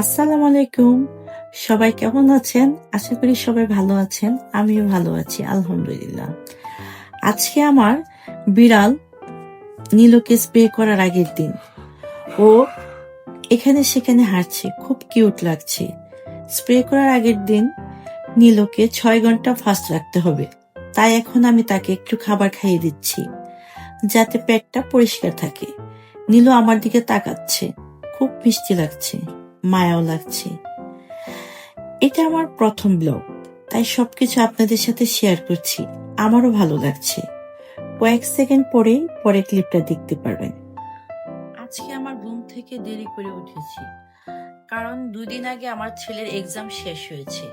আসসালামু আলাইকুম। সবাই কেমন আছেন? আশা করি সবাই ভালো আছেন। আমিও ভালো আছি, আলহামদুলিল্লাহ। আজকে আমার বিড়াল নীলকে স্প্রে করার আগের দিন। ও এখানে সেখানে হাঁটছে, খুব কিউট লাগছে। স্প্রে করার আগের দিন নীলকে ছয় ঘণ্টা ফাস্ট রাখতে হবে। তাই এখন আমি তাকে একটু খাবার খাইয়ে দিচ্ছি, যাতে পেটটা পরিষ্কার থাকে। নীল আমার দিকে তাকাচ্ছে, খুব মিষ্টি লাগছে। মায়াও লাগছে। এটা আমার প্রথম ব্লগ, তাই সবকিছু আপনাদের সাথে শেয়ার করছি। আমারও ভালো লাগছে। কয়েক সেকেন্ড পরেই পরে ক্লিপটা দেখতে পারবেন। আজকে আমার ঘুম থেকে দেরি করে উঠেছি, কারণ দুদিন আগে আমার ছেলের এক্সাম শেষ হয়েছে।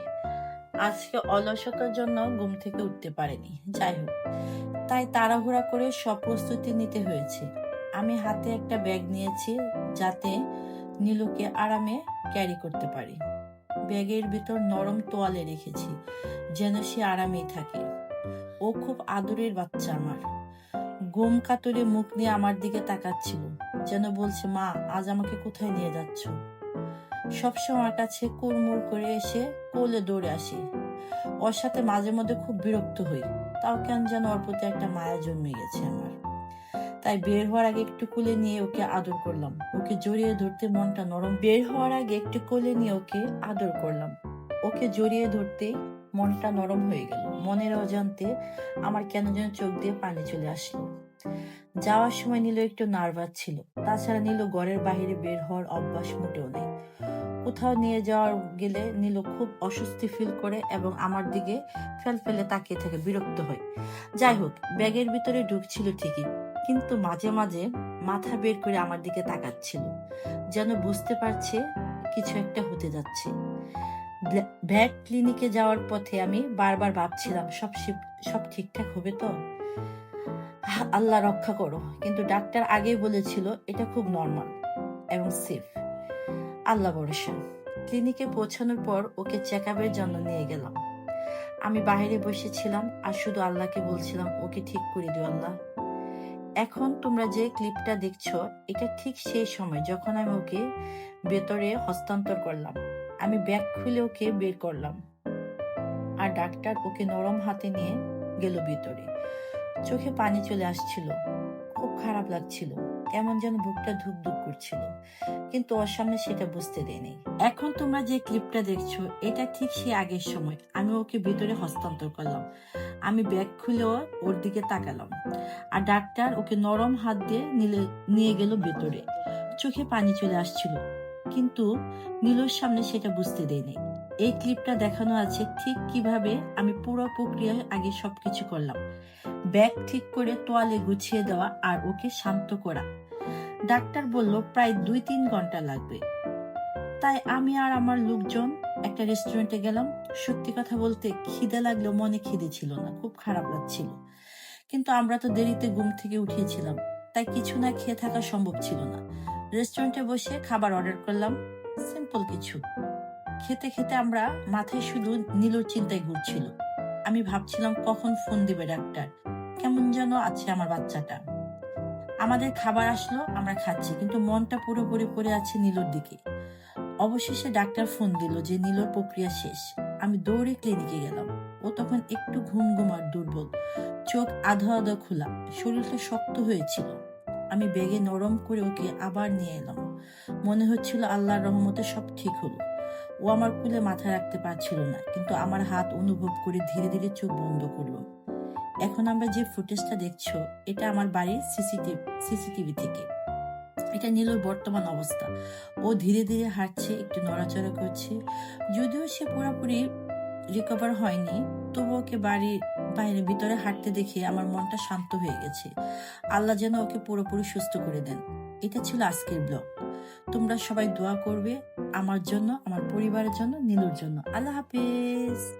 আজকে অলসতার জন্য ঘুম থেকে উঠতে পারেনি, যাই হোক। তাই তাড়াহুড়া করে সব প্রস্তুতি নিতে হয়েছে। আমি হাতে একটা ব্যাগ নিয়েছি, যাতে নীলুকে আরামে ক্যারি করতে পারি। ব্যাগের ভিতর নরম তোয়ালে রেখেছি, যেন সে আরামেই থাকে। ও খুব আদরের বাচ্চা আমার। গোম কাতরে মুখ নিয়ে আমার দিকে তাকাচ্ছিল, যেন বলছে, মা, আজ আমাকে কোথায় নিয়ে যাচ্ছ? সবসময় আমার কাছে কুড়মুড় করে এসে কোলে দৌড়ে আসি। ওর সাথে মাঝে মধ্যে খুব বিরক্ত হই, তাও কেন যেন ওর প্রতি একটা মায়া জন্মে গেছে আমার। তাই বের হওয়ার আগে একটু কোলে নিয়ে ওকে আদর করলাম। ওকে জড়িয়ে ধরতে মনটা নরম। বের হওয়ার আগে একটু কোলে নিয়ে ওকে আদর করলাম। ওকে জড়িয়ে ধরতে মনটা নরম হয়ে গেল। মনের অজান্তে আমার কেন যেন চোখ দিয়ে পানি চলে আসলো। যাওয়ার সময় নীল একটু নার্ভাস ছিল। তাছাড়া নীল ঘরের বাইরে বের হওয়ার অভ্যাস মোটেও নেই। কোথাও নিয়ে যাওয়ার গেলে নীল খুব অস্বস্তি ফিল করে এবং আমার দিকে ফেল ফেলে তাকিয়ে থাকে, বিরক্ত হয়। যাই হোক, ব্যাগের ভিতরে ঢুকছিল ঠিকই। কিন্তু মাঝে মাঝে মাথা বের করে আমার দিকে তাকাচ্ছিল, যেন বুঝতে পারছে কিছু একটা হতে যাচ্ছে। ভ্যাট ক্লিনিকে যাওয়ার পথে আমি বারবার ভাবছিলাম, সব সব ঠিকঠাক হবে তো? আল্লাহ রক্ষা করো। কিন্তু ডাক্তার আগেই বলেছিল, এটা খুব নর্মাল এবং সেফ আল্লাহ ভরসা। ক্লিনিকে পৌঁছানোর পর ওকে চেক আপের জন্য নিয়ে গেলাম। আমি বাইরে বসেছিলাম আর শুধু আল্লাহকে বলছিলাম, ওকে ঠিক করে দিও আল্লাহ। এখন তোমরা যে ক্লিপটা দেখছ, এটা ঠিক সেই সময় যখন আমি ওকে ভেতরে হস্তান্তর করলাম। আমি ব্যাগ খুলে ওকে বের করলাম আর ডাক্তার ওকে নরম হাতে নিয়ে গেল ভিতরে। চোখে পানি চলে আসছিল। খারাপ লাগছিল, কেমন যেন বুকটা ধুক ধুক করছিল, কিন্তু ওর সামনে সেটা বুঝতে দেয়নি। এখন তোমরা যে ক্লিপটা দেখছ, এটা ঠিক সেই আগের সময়। আমি ওকে ভিতরে হস্তান্তর করলাম। আমি ব্যাগ খুলেও ওর দিকে তাকালাম। আর ডাক্তার ওকে নরম হাত দিয়ে নিলে- নিয়ে গেল ভেতরে। চোখে পানি চলে আসছিল, কিন্তু নীলুর সামনে সেটা বুঝতে দেয়নি। এই ক্লিপটা দেখানো আছে ঠিক কীভাবে আমি পুরো প্রক্রিয়ায় আগে সব কিছু করলাম। ব্যাগ ঠিক করে তোয়ালে গুছিয়ে দেওয়া আর ওকে শান্ত করা। ডাক্তার বলল, প্রায় দুই তিন ঘণ্টা লাগবে। তাই আমি আর আমার লোকজন একটা রেস্টুরেন্টে গেলাম। সত্যি কথা বলতে খিদে লাগলেও মনে খিদে ছিল না, খুব খারাপ লাগছিল। কিন্তু আমরা তো দেরিতে ঘুম থেকে উঠিয়েছিলাম, তাই কিছু না খেয়ে থাকা সম্ভব ছিল না। রেস্টুরেন্টে বসে খাবার অর্ডার করলাম, সিম্পল কিছু। খেতে খেতে আমরা মাথায় শুধু নীলুর চিন্তায় ঘুরছিল। আমি ভাবছিলাম, কখন ফোন দিবে ডাক্তার? কেমন যেন আছে আমার বাচ্চাটা। আমাদের খাবার আসলো, আমরা খাচ্ছি, কিন্তু মনটা পুরোপুরি পড়ে আছে নীলুর দিকে। অবশেষে ডাক্তার ফোন দিল যে নীলুর প্রক্রিয়া শেষ। আমি দৌড়ে ক্লিনিকে গেলাম। ও তখন একটু ঘুম ঘুম আর দুর্বল। চোখ আধা আধা খোলা। শরীরটা শক্ত হয়েছিল। আমি বেগে নরম করে ওকে আবার নিয়ে এলাম। মনে হচ্ছিল আল্লাহর রহমতে সব ঠিক হলো। ও আমার কুলে মাথা রাখতে পারছিল না, কিন্তু আমার হাত অনুভব করে ধীরে ধীরে চোখ বন্ধ করল। এখন আমরা যে ফুটেজটা দেখছ, এটা আমার বাড়ির সিসিটিভি সিসিটিভি থেকে। এটা নীলুর বর্তমান অবস্থা। ও ধীরে ধীরে হাঁটছে, একটু নড়াচড়া করছে। যদিও সে পুরোপুরি রিকভার হয়নি, তবু ওকে বাড়ির বাইরে, ভিতরে হাঁটতে দেখে আমার মনটা শান্ত হয়ে গেছে। আল্লাহ যেন ওকে পুরোপুরি সুস্থ করে দেন। এটা ছিল আজকের ব্লগ। তোমরা সবাই দোয়া করবে আমার জন্য আমার পরিবারের জন্য নীলুর জন্য। আল্লাহ হাফেজ।